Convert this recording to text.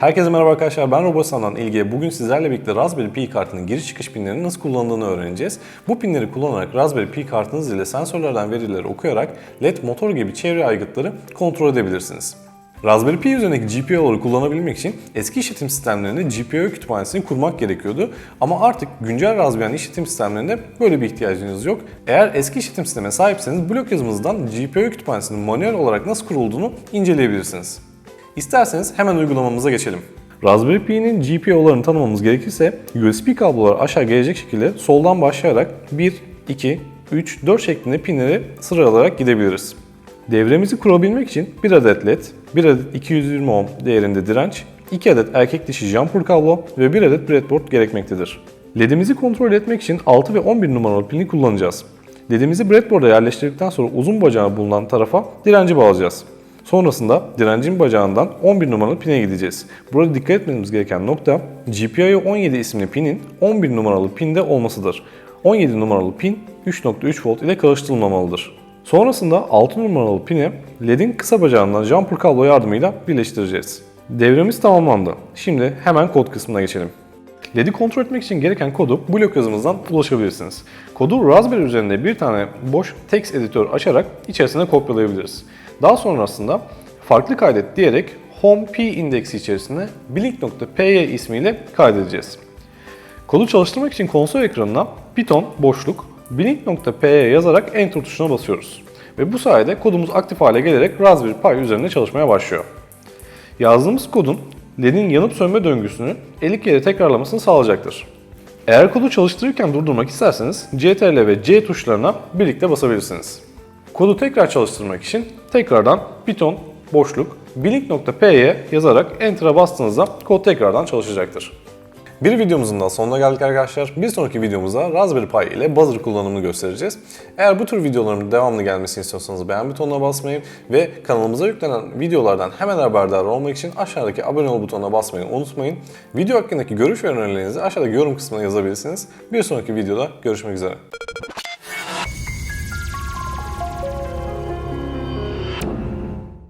Herkese merhaba arkadaşlar ben Robosan'dan İlge. Bugün sizlerle birlikte Raspberry Pi kartının giriş çıkış pinlerinin nasıl kullanıldığını öğreneceğiz. Bu pinleri kullanarak Raspberry Pi kartınız ile sensörlerden verileri okuyarak LED motor gibi çevre aygıtları kontrol edebilirsiniz. Raspberry Pi üzerindeki GPU'ları kullanabilmek için eski işletim sistemlerinde GPU kütüphanesini kurmak gerekiyordu. Ama artık güncel Raspbian işletim sistemlerinde böyle bir ihtiyacınız yok. Eğer eski işletim sistemine sahipseniz blok yazımızdan GPU kütüphanesinin manuel olarak nasıl kurulduğunu inceleyebilirsiniz. İsterseniz hemen uygulamamıza geçelim. Raspberry Pi'nin GPU'larını tanımamız gerekirse USB kabloları aşağı gelecek şekilde soldan başlayarak 1, 2, 3, 4 şeklinde pinleri sıralayarak gidebiliriz. Devremizi kurabilmek için 1 adet LED, 1 adet 220 ohm değerinde direnç, 2 adet erkek dişi jumper kablo ve 1 adet breadboard gerekmektedir. LED'imizi kontrol etmek için 6 ve 11 numaralı pini kullanacağız. LED'imizi breadboard'a yerleştirdikten sonra uzun bacağı bulunan tarafa direnci bağlayacağız. Sonrasında direncin bacağından 11 numaralı pine gideceğiz. Burada dikkat etmemiz gereken nokta GPIO 17 isimli pinin 11 numaralı pinde olmasıdır. 17 numaralı pin 3.3 volt ile karıştırılmamalıdır. Sonrasında 6 numaralı pini LED'in kısa bacağından jumper kablo yardımıyla birleştireceğiz. Devremiz tamamlandı. Şimdi hemen kod kısmına geçelim. LED'i kontrol etmek için gereken kodu blok yazımızdan ulaşabilirsiniz. Kodu Raspberry üzerinde bir tane boş text editör açarak içerisine kopyalayabiliriz. Daha sonrasında farklı kaydet diyerek Home P indeksi içerisine blink.py ismiyle kaydedeceğiz. Kodu çalıştırmak için konsol ekranına Python boşluk blink.py yazarak Enter tuşuna basıyoruz. Ve bu sayede kodumuz aktif hale gelerek Raspberry Pi üzerinde çalışmaya başlıyor. Yazdığımız kodun LED'in yanıp sönme döngüsünü 50 kere tekrarlamasını sağlayacaktır. Eğer kodu çalıştırırken durdurmak isterseniz CTRL ve C tuşlarına birlikte basabilirsiniz. Kodu tekrar çalıştırmak için tekrardan Python boşluk blink.py yazarak Enter'a bastığınızda kod tekrardan çalışacaktır. Bir videomuzun daha sonuna geldik arkadaşlar. Bir sonraki videomuzda Raspberry Pi ile buzzer kullanımını göstereceğiz. Eğer bu tür videoların devamlı gelmesini istiyorsanız beğen butonuna basmayı ve kanalımıza yüklenen videolardan hemen haberdar olmak için aşağıdaki abone ol butonuna basmayı unutmayın. Video hakkındaki görüş ve önerilerinizi aşağıdaki yorum kısmına yazabilirsiniz. Bir sonraki videoda görüşmek üzere.